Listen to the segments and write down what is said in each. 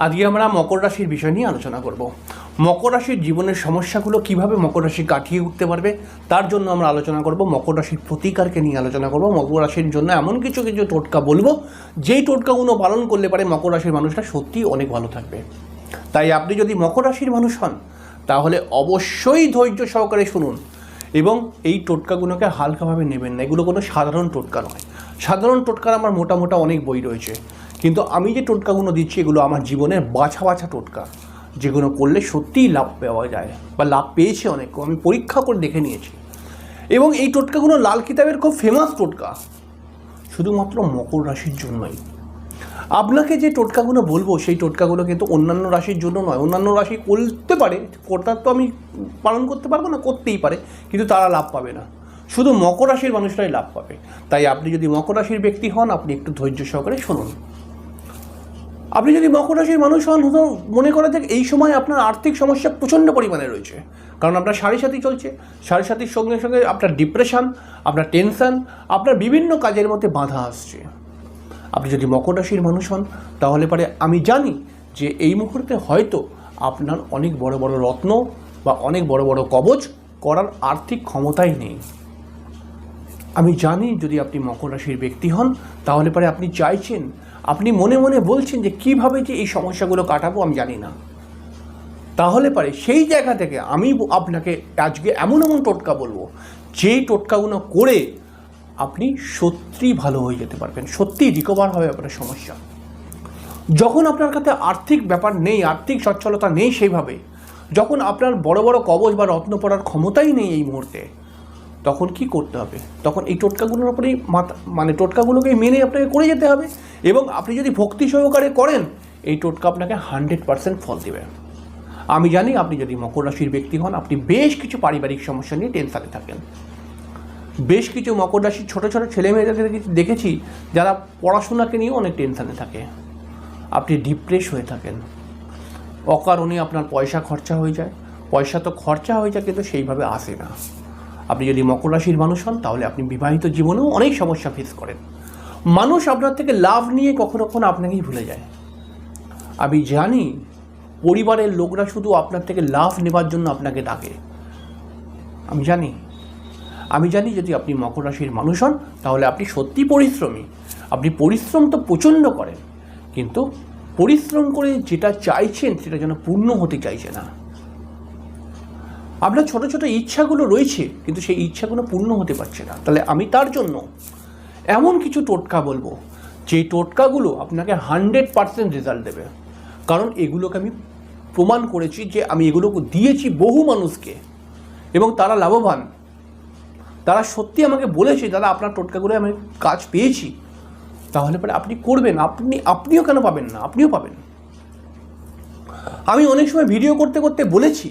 আজকে আমরা মকর রাশির বিষয় নিয়ে আলোচনা করব। মকর রাশির জীবনের সমস্যাগুলো কীভাবে মকর রাশি কাটিয়ে উঠতে পারবে, তার জন্য আমরা আলোচনা করব। মকর রাশির প্রতিকারকে নিয়ে আলোচনা করব। মকর রাশির জন্য এমন কিছু কিছু টোটকা বলব, যেই টোটকাগুলো পালন করলে পারে মকর রাশির মানুষরা সত্যিই অনেক ভালো থাকবে। তাই আপনি যদি মকর রাশির মানুষ হন, তাহলে অবশ্যই ধৈর্য সহকারে শুনুন এবং এই টোটকাগুলোকে হালকাভাবে নেবেন না। এগুলো কোনো সাধারণ টোটকা নয়। সাধারণ টোটকার আমার মোটা মোটা অনেক বই রয়েছে। কিন্তু আমি যে টোটকাগুলো দিচ্ছি, এগুলো আমার জীবনের বাছা বাছা টোটকা। যেগুলো করলে সত্যিই লাভ পাওয়া যায় বা লাভ পেয়েছে অনেক আমি পরীক্ষা করে দেখে নিয়েছি। এবং এই টোটকাগুলো লাল কিতাবের খুব ফেমাস টোটকা। শুধুমাত্র মকর রাশির জন্যই। আপনাকে যে টোটকাগুলো বলব, সেই টোটকাগুলো কিন্তু অন্যান্য রাশির জন্য নয়। অন্যান্য রাশি করতে পারে, কর্তার তো আমি পালন করতে পারব না, করতেই পারে, কিন্তু তারা লাভ পাবে না। শুধু মকর রাশির মানুষরাই লাভ পাবে। তাই আপনি যদি মকর রাশির ব্যক্তি হন, আপনি একটু ধৈর্য সহকারে শুনুন। আপনি যদি মকর রাশির মানুষ হন তো মনে করা যাক এই সময় আপনার আর্থিক সমস্যা প্রচণ্ড পরিমাণে রয়েছে। কারণ আপনার সাড়ে সাথী চলছে। সাড়ে সাথীর সঙ্গে সঙ্গে আপনার ডিপ্রেশন আপনার টেনশন আপনার বিভিন্ন কাজের মধ্যে বাধা আসছে। আপনি যদি মকর রাশির মানুষ হন, তাহলে পরে আমি জানি যে এই মুহূর্তে হয়তো আপনার অনেক বড় বড় রত্ন বা অনেক বড় বড় কবচ করার আর্থিক ক্ষমতাই নেই। আমি জানি যদি আপনি মকর রাশির ব্যক্তি হন, তাহলে পরে আপনি চাইছেন, আপনি মনে মনে বলছেন যে কীভাবে যে এই সমস্যাগুলো কাটাবো আমি জানি না। তাহলে পারে সেই জায়গা থেকে আমি আপনাকে আজকে এমন এমন টোটকা বলব, যেই টোটকাগুলো করে আপনি সত্যিই ভালো হয়ে যেতে পারবেন, সত্যিই রিকভার হবে আপনার সমস্যা। যখন আপনার কাছে আর্থিক ব্যাপার নেই, আর্থিক সচ্ছলতা নেই সেইভাবে, যখন আপনার বড় বড় কবচ বা রত্ন পড়ার ক্ষমতাই নেই এই মুহূর্তে তখন কি করতে হবে? তখন এই টোটকাগুলোর উপরেই মাথা মানে টোটকাগুলোকে মেনে আপনাকে করে যেতে হবে এবং আপনি যদি ভক্তি সহকারে করেন, এই টোটকা আপনাকে হান্ড্রেড পার্সেন্ট ফল দেবে। আমি জানি আপনি যদি মকর রাশির ব্যক্তি হন, আপনি বেশ কিছু পারিবারিক সমস্যা নিয়ে টেনশনে থাকেন। বেশ কিছু মকর রাশির ছোটো ছোটো ছেলে মেয়েদেরকে দেখেছি- যারা পড়াশোনাকে নিয়েও অনেক টেনশনে থাকে। আপনি ডিপ্রেস হয়ে থাকেন। অকারণে আপনার পয়সা খরচা হয়ে যায়। পয়সা তো খরচা হয়ে যায়, কিন্তু সেইভাবে আসে না। আপনি যদি মকর রাশির মানুষ হন, তাহলে আপনি বিবাহিত জীবনেও অনেক সমস্যা ফেস করেন। মানুষ আপনার থেকে লাভ নিয়ে কখনো কখনো আপনাকেই ভুলে যায়। আমি জানি, পরিবারের লোকরা শুধু আপনার থেকে লাভ নেবার জন্য আপনাকে ডাকে। আমি জানি আমি জানি যদি আপনি মকর রাশির মানুষ হন, তাহলে আপনি সত্যি পরিশ্রমী। আপনি পরিশ্রম তো প্রচণ্ড করেন, কিন্তু পরিশ্রম করে যেটা চাইছেন, সেটা যেন পূর্ণ হতে চাইছে না। আপনার ছোট ছোট ইচ্ছাগুলো রয়েছে, কিন্তু সেই ইচ্ছাগুলো পূর্ণ হতে পারছে না। তাহলে আমি তার জন্য এমন কিছু টোটকা বলব যে টোটকাগুলো আপনাকে হান্ড্রেড পার্সেন্ট রেজাল্ট দেবে। কারণ এগুলোকে আমি প্রমাণ করেছি যে আমি এগুলো দিয়েছি বহু মানুষকে, এবং তারা লাভবান। তারা সত্যি আমাকে বলেছে, দাদা, আপনার টোটকাগুলো আমি কাজ পেয়েছি। তাহলে পরে আপনি করবেন, আপনি, আপনিও কেন পাবেন না? আপনিও পাবেন। আমি অনেক সময় ভিডিও করতে করতে বলেছি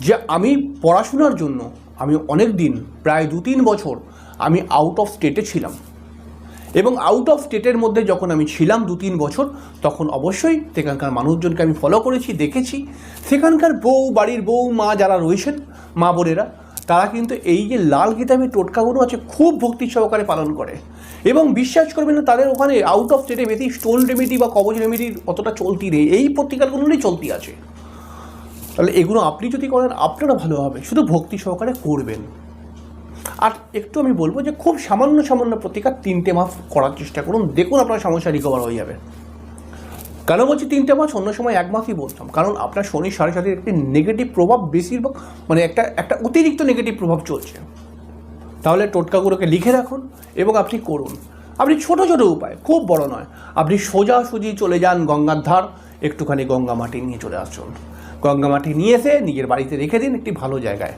যে আমি পড়াশোনার জন্য আমি অনেক দিন, প্রায় দু তিন বছর আমি আউট অফ স্টেটে ছিলাম। এবং আউট অফ স্টেটের মধ্যে যখন আমি ছিলাম দু তিন বছর, তখন অবশ্যই সেখানকার মানুষজনকে আমি ফলো করেছি, দেখেছি। সেখানকার বউ, বাড়ির বউ, মা যারা রয়েছেন, মা বোনেরা, তারা কিন্তু এই যে লাল কিতাবের টোটকাগুলো আছে, খুব ভক্তি সহকারে পালন করে। এবং বিশ্বাস করবেন না, তাদের ওখানে আউট অফ স্টেটে বেশি স্টোন রেমেডি বা কবজ রেমেডির অতটা চলতি নেই। এই প্রতিকারগুলোই চলতি আছে। তাহলে এগুলো আপনি যদি করেন, আপনারা ভালো হবে। শুধু ভক্তি সহকারে করবেন। আর একটু আমি বলব যে, খুব সামান্য সামান্য প্রতিকার তিনটে মাস করার চেষ্টা করুন। দেখুন আপনার সমস্যা রিকভার হয়ে যাবে। কেন বলছি তিনটে মাস? অন্য সময় এক মাসই বলতাম। কারণ আপনার শনি সাড়ে সাথে একটি নেগেটিভ প্রভাব বেশিরভাগ মানে একটা একটা অতিরিক্ত নেগেটিভ প্রভাব চলছে। তাহলে টোটকাগুলোকে লিখে রাখুন এবং আপনি করুন। আপনি ছোট ছোট উপায়, খুব বড় নয়। আপনি সোজাসুজি চলে যান গঙ্গার ধার, একটুখানি গঙ্গা মাটি নিয়ে চলে আসুন। গঙ্গা মাটি নিয়ে এসে নিজের বাড়িতে রেখে দিন একটি ভালো জায়গায়,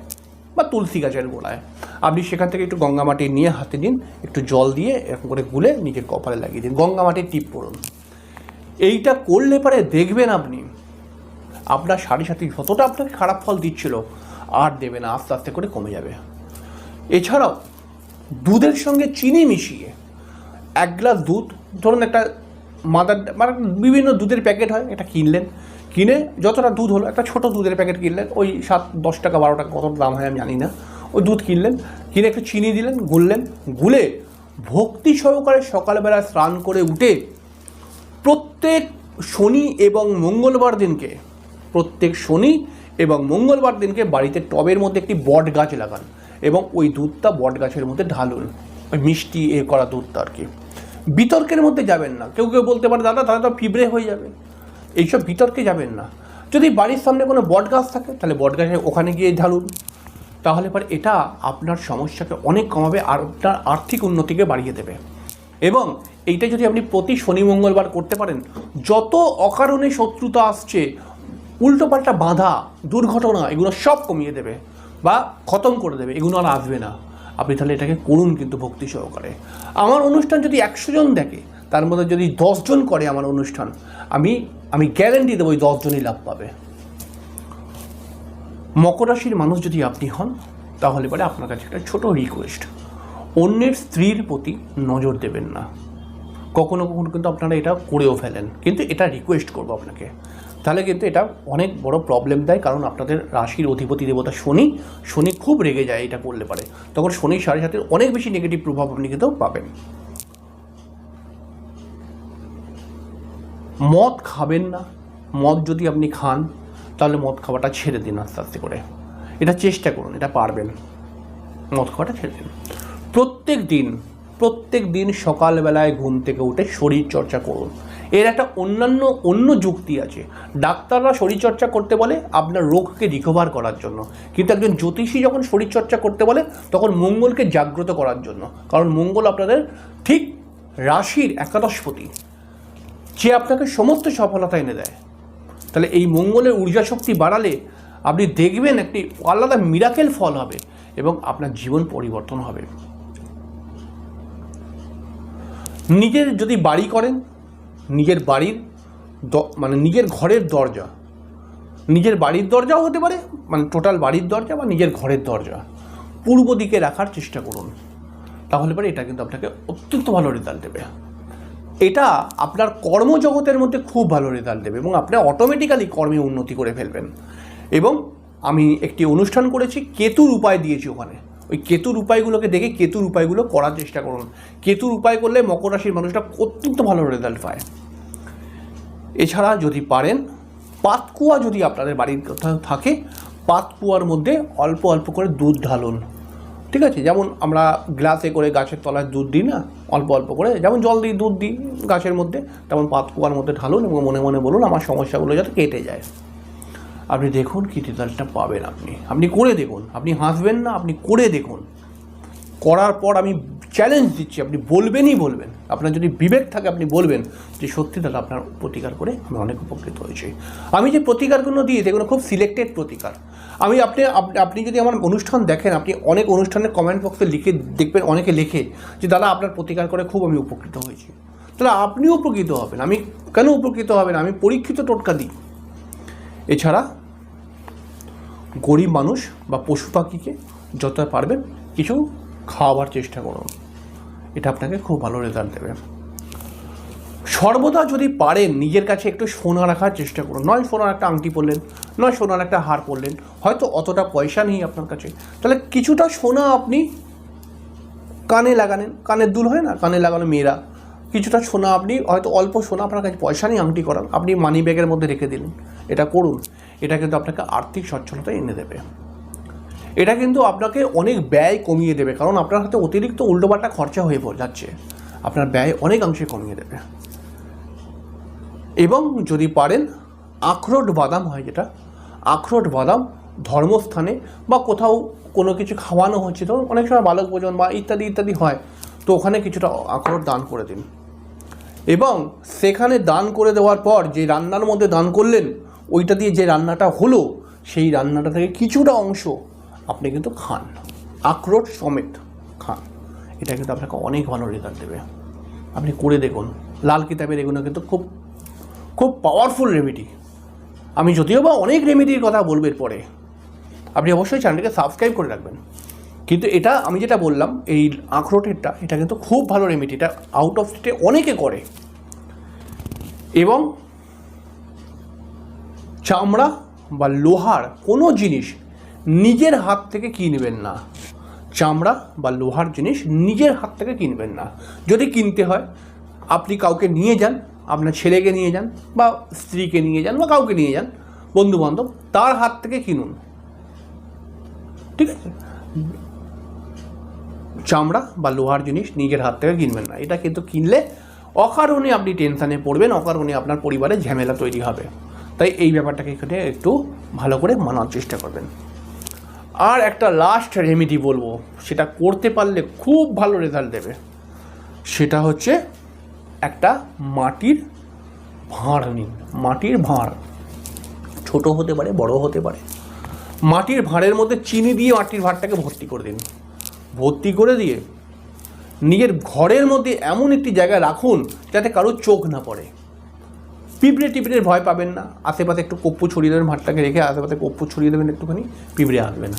বা তুলসী গাছের গোড়ায়। আপনি সেখান থেকে একটু গঙ্গা মাটি নিয়ে হাতে নিন, একটু জল দিয়ে এরকম করে গুলে নিজের কপালে লাগিয়ে দিন। গঙ্গা মাটির টিপ পড়ুন। এইটা করলে পরে দেখবেন আপনি, আপনার সাড়ে সাথে যতটা আপনাকে খারাপ ফল দিচ্ছিল, আর দেবে না, আস্তে আস্তে করে কমে যাবে। এছাড়াও দুধের সঙ্গে চিনি মিশিয়ে এক গ্লাস দুধ, ধরুন একটা মাদার মানে বিভিন্ন দুধের প্যাকেট হয়, এটা কিনলেন। কিনে যতটা দুধ হলো, একটা ছোট দুধের প্যাকেট কিনলেন, ওই সাত, দশ টাকা, বারো টাকা কত দাম হয় আমি জানি না। ওই দুধ কিনলেন, কিনে একটু চিনি দিলেন, গুললেন, গুলে ভক্তি সহকারে সকালবেলা স্নান করে উঠে প্রত্যেক শনি এবং মঙ্গলবার দিনকে, প্রত্যেক শনি এবং মঙ্গলবার দিনকে বাড়িতে টবের মধ্যে একটি বট গাছ লাগান এবং ওই দুধটা বট গাছের মধ্যে ঢালুন। ওই মিষ্টি এ করা দুধটা আর কি। বিতর্কের মধ্যে যাবেন না। কেউ কেউ বলতে পারে, দাদা, তাহলে তো পিঁপড়ে হয়ে যাবে। এইসব বিতর্কে যাবেন না। যদি বাড়ির সামনে কোনো বট গাছ থাকে, তাহলে বট গাছের ওখানে গিয়ে ঢালুন। তাহলে পর এটা আপনার সমস্যাকে অনেক কমাবে আর আপনার আর্থিক উন্নতিকে বাড়িয়ে দেবে। এবং এইটা যদি আপনি প্রতি শনি, মঙ্গলবার করতে পারেন, যত অকারণে শত্রুতা আসছে, উল্টোপাল্টা বাধা, দুর্ঘটনা, এগুলো সব কমিয়ে দেবে বা খতম করে দেবে, এগুলো আর আসবে না। আপনি তাহলে এটাকে করুন কিন্তু ভক্তি সহকারে। আমার অনুষ্ঠান যদি একশো জন দেখে, তার মধ্যে যদি দশজন করে আমার অনুষ্ঠান, আমি আমি গ্যারেন্টি দেবো ওই দশজনই লাভ পাবে। মকর রাশির মানুষ যদি আপনি হন, তাহলে পরে আপনার কাছে একটা ছোট রিকোয়েস্ট অন্যের স্ত্রীর প্রতি নজর দেবেন না। কখনো কখনো কিন্তু আপনারা এটা করেও ফেলেন। কিন্তু এটা রিকোয়েস্ট করব আপনাকে। তাহলে কিন্তু এটা অনেক বড় প্রবলেম দেয়, কারণ আপনাদের রাশির অধিপতি দেবতা শনি শনি খুব রেগে যায়, এটা করলে পারে। তখন শনির সাড়ে সাথে অনেক বেশি নেগেটিভ প্রভাব আপনি কিন্তু পাবেন। মদ খাবেন না। মদ যদি আপনি খান, তাহলে মদ খাওয়াটা ছেড়ে দিন আস্তে আস্তে করে। এটা চেষ্টা করুন, এটা পারবেন। মদ খাওয়াটা ছেড়ে দিন। প্রত্যেক দিন প্রত্যেক দিন সকালবেলায় ঘুম থেকে উঠে শরীর চর্চা করুন। এর একটা অন্যান্য, অন্য যুক্তি আছে। ডাক্তাররা শরীরচর্চা করতে বলে আপনার রোগকে রিকভার করার জন্য। কিন্তু একজন জ্যোতিষী যখন শরীরচর্চা করতে বলে, তখন মঙ্গলকে জাগ্রত করার জন্য। কারণ মঙ্গল আপনাদের ঠিক রাশির একাদশপতি। যে আপনাকে সমস্ত সফলতা এনে দেয়। তাহলে এই মঙ্গলের ঊর্জা শক্তি বাড়ালে আপনি দেখবেন একটি আলাদা মিরাকেল ফল হবে এবং আপনার জীবন পরিবর্তন হবে। নিজের যদি বাড়ি করেন নিজের বাড়ির মানে নিজের ঘরের দরজা। নিজের বাড়ির দরজাও হতে পারে মানে টোটাল বাড়ির দরজা বা নিজের ঘরের দরজা। পূর্ব দিকে রাখার চেষ্টা করুন। তাহলে পরে এটা কিন্তু আপনাকে অত্যন্ত ভালো রেজাল্ট দেবে। এটা আপনার কর্মজগতের মধ্যে খুব ভালো রেজাল্ট দেবে এবং আপনি অটোমেটিক্যালি কর্মে উন্নতি করে ফেলবেন। এবং আমি একটি অনুষ্ঠান করেছি, কেতুর উপায় দিয়েছি ওখানে। ওই কেতুর উপায়গুলোকে দেখে কেতুর উপায়গুলো করার চেষ্টা করুন। কেতুর উপায় করলে মকর রাশির মানুষটা অত্যন্ত ভালো রেজাল্ট পায়। এছাড়া যদি পারেন, পাতকুয়া যদি আপনাদের বাড়ির কোথাও থাকে, পাতকুয়ার মধ্যে অল্প অল্প করে দুধ ঢালুন। ঠিক আছে? যেমন আমরা গ্লাসে করে গাছের তলায় দুধ দিই না, অল্প অল্প করে, যেমন জল দিই দুধ দিই গাছের মধ্যে, তেমন পাতকুয়ার মধ্যে ঢালুন এবং মনে মনে বলুন আমার সমস্যাগুলো যাতে কেটে যায়। আপনি দেখুন কি রেজাল্টটা পাবেন আপনি। আপনি করে দেখুন। আপনি হাসবেন না, আপনি করে দেখুন। করার পর আমি চ্যালেঞ্জ দিচ্ছি, আপনি বলবেনই বলবেন। আপনার যদি বিবেক থাকে, আপনি বলবেন যে সত্যি দাদা, আপনার প্রতিকার করে আমি অনেক উপকৃত হয়েছি। আমি যে প্রতিকারগুলো দিই সেগুলো খুব সিলেক্টেড প্রতিকার। আমি আপনি আপনি যদি আমার অনুষ্ঠান দেখেন, আপনি অনেক অনুষ্ঠানের কমেন্ট বক্সে লিখে, দেখবেন অনেকে লেখে যে, দাদা, আপনার প্রতিকার করে খুব আমি উপকৃত হয়েছি। তাহলে আপনিও উপকৃত হবেন। আমি কেন উপকৃত হবেন? আমি পরীক্ষিত টোটকা দিই। এছাড়া গরিব মানুষ বা পশু পাখিকে যতটা পারবেন কিছু খাওয়াবার চেষ্টা করুন। এটা আপনাকে খুব ভালো রেজাল্ট দেবে। সর্বদা যদি পারেন নিজের কাছে একটু সোনা রাখার চেষ্টা করুন। নয় সোনার একটা আংটি পরলেন, নয় সোনার একটা হার পরলেন, হয়তো অতটা পয়সা নেই আপনার কাছে। তাহলে কিছুটা সোনা আপনি কানে লাগানেন কানের দুল হয় না? কানে লাগানো মেয়েরা, কিছুটা সোনা আপনি, হয়তো অল্প সোনা আপনার কাছে পয়সা নেই আংটি করান আপনি মানি ব্যাগের মধ্যে রেখে দিলেন। এটা করুন। এটা কিন্তু আপনাকে আর্থিক সচ্ছলতা এনে দেবে। এটা কিন্তু আপনাকে অনেক ব্যয় কমিয়ে দেবে, কারণ আপনার হাতে অতিরিক্ত উল্টোপাল্টা খরচা হয়ে যাচ্ছে। আপনার ব্যয় অনেকাংশে কমিয়ে দেবে। এবং যদি পারেন, আখরোট বাদাম হয় যেটা, আখরোট বাদাম ধর্মস্থানে বা কোথাও কোনো কিছু খাওয়ানো হচ্ছে, ধরুন অনেক সময় বালক ভোজন বা ইত্যাদি ইত্যাদি হয়, তো ওখানে কিছুটা আখরোট দান করে দিন। এবং সেখানে দান করে দেওয়ার পর যে রান্নার মধ্যে দান করলেন, ওইটা দিয়ে যে রান্নাটা হলো, সেই রান্নাটা থেকে কিছুটা অংশ আপনি কিন্তু খান। আখরোট সমেত খান। এটা কিন্তু আপনাকে অনেক ভালো রেজাল্ট দেবে। আপনি করে দেখুন। লাল কিতাবের এগুলো কিন্তু খুব খুব পাওয়ারফুল রেমেডি আমি যদিও বা অনেক রেমেডির কথা বলব এরপরে। আপনি অবশ্যই চ্যানেলটিকে সাবস্ক্রাইব করে রাখবেন। কিন্তু এটা আমি যেটা বললাম, এই আখরোটেরটা, এটা কিন্তু খুব ভালো রেমেডি এটা আউট অফ স্টেটে অনেকে করে। এবং চামড়া বা লোহার কোনো জিনিস নিজের হাত থেকে কিনবেন না? চামড়া বা লোহার জিনিস নিজের হাত থেকে কিনবেন না। যদি কিনতে হয়, আপনি কাউকে নিয়ে যান, আপনার ছেলেকে নিয়ে যান বা স্ত্রীকে নিয়ে যান বা কাউকে নিয়ে যান বন্ধু বান্ধব তার হাত থেকে কিনুন। ঠিক আছে? চামড়া বা লোহার জিনিস নিজের হাত থেকে কিনবেন না। এটা কিন্তু কিনলে অকারণে আপনি টেনশানে পড়বেন, অকারণে আপনার পরিবারে ঝামেলা তৈরি হবে। তাই এই ব্যাপারটাকে এখানে একটু ভালো করে মানার চেষ্টা করবেন। আর একটা লাস্ট রেমেডি বলব, সেটা করতে পারলে খুব ভালো রেজাল্ট দেবে। সেটা হচ্ছে একটা মাটির ভাঁড় নিন মাটির ভাঁড়। ছোট হতে পারে, বড় হতে পারে। মাটির ভাঁড়ের মধ্যে চিনি দিয়ে মাটির ভাঁড়টাকে ভর্তি করে দিন। ভর্তি করে দিয়ে নিজের ঘরের মধ্যে এমন একটি জায়গায় রাখুন যাতে কারোর চোখ না পড়ে। পিঁপড়ে টিপড়ের ভয় পাবেন না। আশেপাশে একটু কপ্পু ছড়িয়ে দেবেন ভাতটাকে রেখে আশেপাশে কপ্পু ছড়িয়ে দেবেন, একটুখানি পিঁপড়ে আসবে না।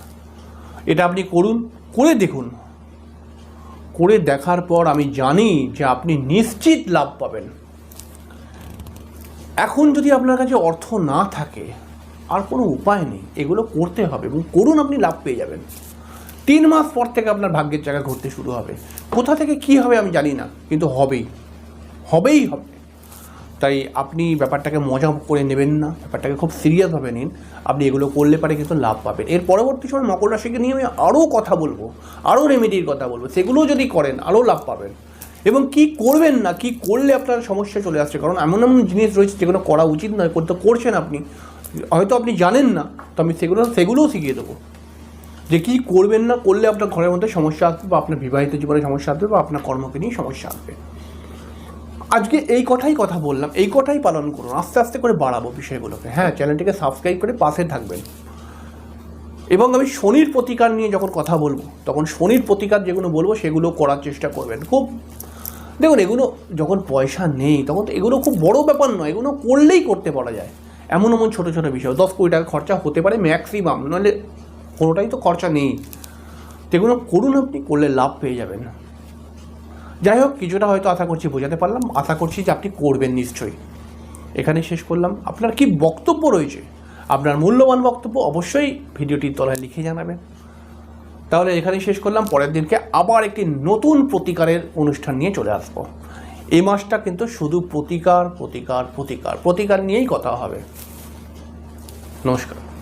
এটা আপনি করুন, করে দেখুন। করে দেখার পর আমি জানি যে আপনি নিশ্চিত লাভ পাবেন। এখন যদি আপনার কাছে অর্থ না থাকে, আর কোনো উপায় নেই, এগুলো করতে হবে এবং করুন আপনি লাভ পেয়ে যাবেন। তিন মাস পর থেকে আপনার ভাগ্যের জায়গা ঘুরতে শুরু হবে। কোথা থেকে কি হবে আমি জানি না, কিন্তু হবেই। হবেই হবে। তাই আপনি ব্যাপারটাকে মজা করে নেবেন না, ব্যাপারটাকে খুব সিরিয়াসভাবে নিন। আপনি এগুলো করলে পারে কিন্তু লাভ পাবেন। এর পরবর্তী সময় মকর রাশিকে নিয়ে আমি আরও কথা বলব আরও রেমেডির কথা বলব। সেগুলো যদি করেন আরও লাভ পাবেন। এবং কি করবেন না, কি করলে আপনার সমস্যা চলে আসছে? কারণ এমন এমন জিনিস রয়েছে যেগুলো করা উচিত নয়, করতে করছেন আপনি। হয়তো আপনি জানেন না, তো আমি সেগুলো, সেগুলোও শিখিয়ে দেবো। যে কী করবেন না, করলে আপনার ঘরের মধ্যে সমস্যা আসবে বা আপনার বিবাহিত জীবনে সমস্যা আসবে বা আপনার কর্মকে নিয়ে সমস্যা আসবে। আজকে এই কথাই কথা বললাম, এই কথাই পালন করুন, আস্তে আস্তে করে বাড়াবো বিষয়গুলোকে। হ্যাঁ চ্যানেলটিকে সাবস্ক্রাইব করে পাশে থাকবেন। এবং আমি শনির প্রতিকার নিয়ে যখন কথা বলব, তখন শনির প্রতিকার যেগুলো বলব, সেগুলো করার চেষ্টা করবেন। খুব, দেখুন, এগুলো যখন পয়সা নেই, তখন তো এগুলো খুব বড় ব্যাপার নয়, এগুলো করলেই করতে পারা যায়। এমন এমন ছোটো ছোটো বিষয়, দশ কোটি টাকা খরচা হতে পারে ম্যাক্সিমাম নাহলে কোনোটাই তো খরচা নেই। তো এগুলো করুন আপনি, করলে লাভ পেয়ে যাবেন। যাই হোক কিছুটা হয়তো আশা করছি বোঝাতে পারলাম। আশা করছি যে আপনি করবেন নিশ্চয়ই। এখানে শেষ করলাম। আপনার কি বক্তব্য রয়েছে? আপনার মূল্যবান বক্তব্য অবশ্যই ভিডিওটির তলায় লিখে জানাবেন। তাহলে এখানে শেষ করলাম। পরের দিনকে আবার একটি নতুন প্রতিকারের অনুষ্ঠান নিয়ে চলে আসব। এই মাসটা কিন্তু শুধু প্রতিকার প্রতিকার প্রতিকার প্রতিকার নিয়েই কথা হবে। নমস্কার।